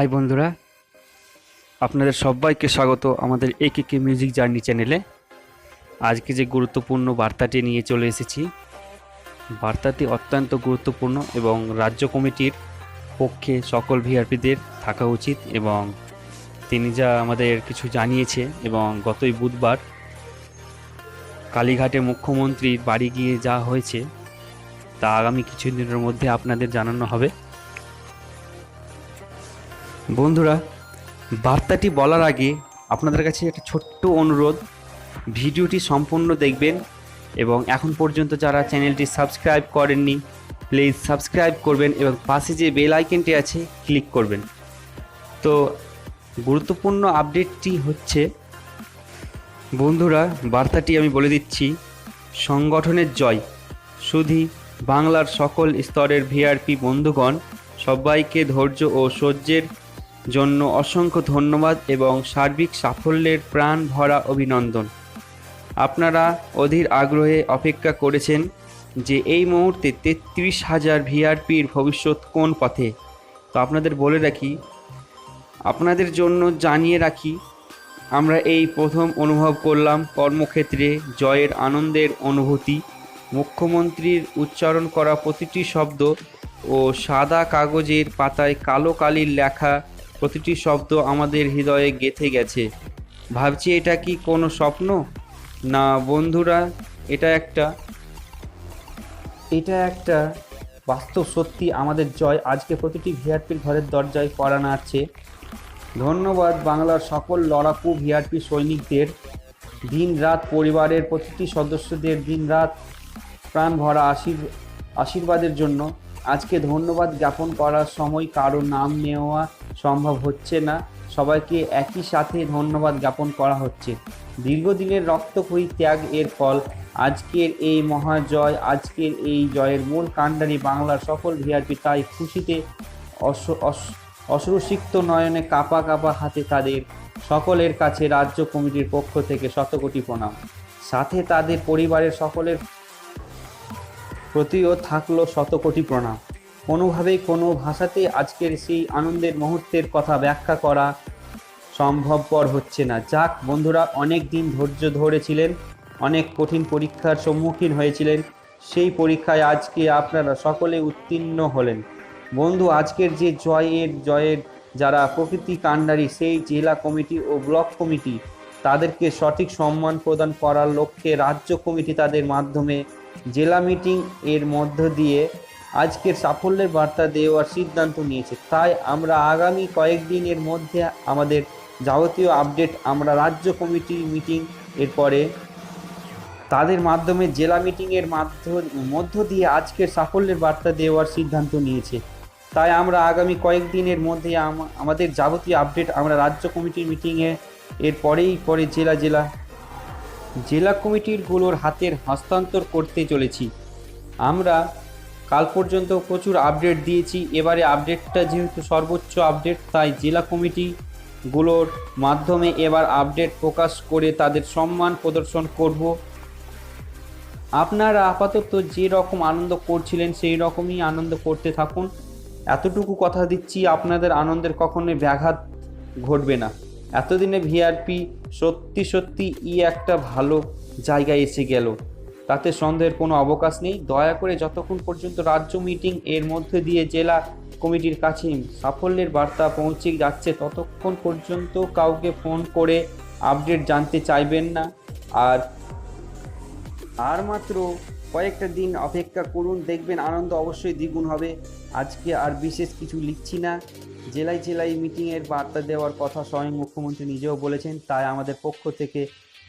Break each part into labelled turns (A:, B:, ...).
A: High বন্ধুরা, আপনাদের সবাইকে স্বাগত আমাদের একে কে মিউজিক জার্নি চ্যানেলে আজকে যে গুরুত্বপূর্ণ বার্তাটি নিয়ে চলে এসেছি, বার্তাটি অত্যন্ত গুরুত্বপূর্ণ এবং রাজ্য কমিটির পক্ষে সকল ভিআরপিদের থাকা উচিত এবং তিনি যা আমাদের কিছু জানিয়েছে এবং গতই বুধবার কালীঘাটে মুখ্যমন্ত্রীর বাড়ি গিয়ে যা হয়েছে, তা আগামী কিছুদিনের মধ্যে আপনাদের জানানো হবে। বন্ধুরা, বার্তাটি বলার আগে আপনাদের কাছে একটা ছোট্ট অনুরোধ। ভিডিওটি সম্পূর্ণ দেখবেন এবং এখন পর্যন্ত যারা চ্যানেলটি সাবস্ক্রাইব করেননি, প্লিজ সাবস্ক্রাইব করবেন এবং পাশে যে বেল আইকনটি আছে, ক্লিক করবেন। তো গুরুত্বপূর্ণ আপডেটটি হচ্ছে, বন্ধুরা, বার্তাটি আমি বলে দিচ্ছি, সংগঠনের জয়। শুধু বাংলার সকল স্তরের ভিআরপি বন্ধুগণ, সবাইকে ধৈর্য ও সহ্যের জন্য অসংখ্য ধন্যবাদ এবং সার্বিক সাফল্যের প্রাণ ভরা অভিনন্দন। আপনারা অধীর আগ্রহে অপেক্ষা করেছেন যে এই মুহূর্তে তেত্রিশ হাজার ভিআরপির ভবিষ্যৎ কোন পথে। তো আপনাদের বলে রাখি, আপনাদের জন্য জানিয়ে রাখি, আমরা এই প্রথম অনুভব করলাম কর্মক্ষেত্রে জয়ের আনন্দের অনুভূতি, মুখ্যমন্ত্রীর উচ্চারণ করা প্রতিটি শব্দ ও সাদা কাগজের পাতায় কালো কালির লেখা প্রতিটি শব্দ আমাদের হৃদয়ে গেঁথে গেছে। ভাবছি এটা কি কোনো স্বপ্ন? না বন্ধুরা, এটা একটা। এটা একটা বাস্তব সত্যি আমাদের জয়। আজকে প্রতিটি ভিআরপির ঘরের দরজায় করা নাড়ছে ধন্যবাদ বাংলার সকল লড়াকু ভিআরপি সৈনিকদের। দিন রাত পরিবারের প্রতিটি সদস্যদের দিন রাত প্রাণ ভরা আশীর, আশীর্বাদের জন্য। আজকে ধন্যবাদ জ্ঞাপন করার সময় কারও নাম নেওয়া সম্ভব হচ্ছে না। সবাইকে একই সাথে ধন্যবাদ জ্ঞাপন করা হচ্ছে। দীর্ঘদিনের রক্তক্ষয়ী ত্যাগ এর ফল। আজকের এই মহাজয়, আজকের এই জয়ের মূল কাণ্ডারি বাংলার সকল ভিআরপি তাই খুশিতে অশ্রুসিক্ত নয়নে কাপা কাপা হাতে তাদের সকলের কাছে রাজ্য কমিটির পক্ষ থেকে শতকোটি প্রণাম। সাথে তাদের পরিবারের সকলের প্রতিও থাকল শতকোটি প্রণাম। কোনোভাবেই কোনো ভাষাতে আজকের সেই আনন্দের মুহূর্তের কথা ব্যাখ্যা করা সম্ভবপর হচ্ছে না। যাক, বন্ধুরা, অনেক দিন ধৈর্য ধরেছিলেন, অনেক কঠিন পরীক্ষার সম্মুখীন হয়েছিলেন। সেই পরীক্ষায় আজকে আপনারা সকলে উত্তীর্ণ হলেন। বন্ধু, আজকের যে জয়ের জয়ের যারা প্রকৃতি কাণ্ডারি, সেই জেলা কমিটি ও ব্লক কমিটি, তাদেরকে সঠিক সম্মান প্রদান করার লক্ষ্যে রাজ্য কমিটি তাদের মাধ্যমে জেলা মিটিং এর মধ্য দিয়ে আজকের সাফল্যের বার্তা দেওয়ার সিদ্ধান্ত নিয়েছে। তাই আমরা আগামী কয়েকদিনের মধ্যে আমাদের যাবতীয় আপডেট, আমরা রাজ্য কমিটি মিটিং এর পরে তাদের মাধ্যমে জেলা মিটিংয়ের মাধ্য- মধ্য দিয়ে আজকের সাফল্যের বার্তা দেওয়ার সিদ্ধান্ত নিয়েছে। তাই আমরা আগামী কয়েকদিনের মধ্যে আমাদের যাবতীয় আপডেট আমরা রাজ্য কমিটির মিটিংয়ে এর পরেই পরে জেলা জেলা জেলা কমিটিরগুলোর হাতের হস্তান্তর করতে চলেছি। আমরা কাল পর্যন্ত প্রচুর আপডেট দিয়েছি। এবারে আপডেটটা যেহেতু সর্বোচ্চ আপডেট তাই জেলা কমিটিগুলোর মাধ্যমে এবার আপডেট প্রকাশ করে তাদের সম্মান প্রদর্শন করব। আপনারা আপাতত যে রকম আনন্দ করছিলেন, সেই রকমই আনন্দ করতে থাকুন। এতটুকু কথা দিচ্ছি, আপনাদের আনন্দের কখনোই ব্যাঘাত ঘটবে না। এতদিনে ভিআরপি সত্যি সত্যি ই একটা ভালো জায়গায় এসে গেল। তাতে সন্দেহের কোনো অবকাশ নেই। দয়া করে যতক্ষণ পর্যন্ত রাজ্য মিটিং এর মধ্যে দিয়ে জেলা কমিটির কাছে সাফল্যের বার্তা পৌঁছে যাচ্ছে, ততক্ষণ পর্যন্ত কাউকে ফোন করে আপডেট জানতে চাইবেন না। আর আর মাত্র কয়েকটা দিন অপেক্ষা করুন, দেখবেন আনন্দ অবশ্যই দ্বিগুণ হবে। আজকে আর বিশেষ কিছু লিখছি না। জেলায় জেলায় মিটিংয়ের বার্তা দেওয়ার কথা স্বয়ং মুখ্যমন্ত্রী নিজেও বলেছেন। তাই আমাদের পক্ষ থেকে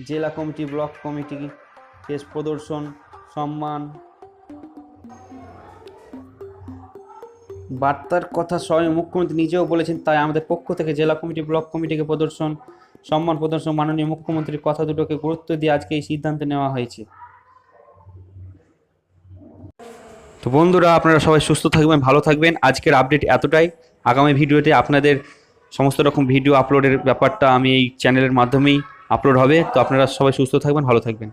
A: জেলা কমিটি, ব্লক কমিটি কেস প্রদর্শন, সম্মান। বার্তার কথা স্বয়ং মুখ্যমন্ত্রী নিজেও বলেছেন, তাই আমাদের পক্ষ থেকে জেলা কমিটি, ব্লক কমিটিকে প্রদর্শন, সম্মান প্রদর্শন, মাননীয় মুখ্যমন্ত্রীর কথা দুটোকে গুরুত্ব দিয়ে আজকে এই সিদ্ধান্ত নেওয়া হয়েছে। তো বন্ধুরা, আপনারা সবাই সুস্থ থাকবেন, ভালো থাকবেন। আজকের আপডেট এতটাই। আগামী ভিডিওতে আপনাদের সমস্ত রকম ভিডিও আপলোডের ব্যাপারটা আমি এই চ্যানেলের মাধ্যমেই আপলোড হবে। তো আপনারা সবাই সুস্থ থাকবেন, ভালো থাকবেন।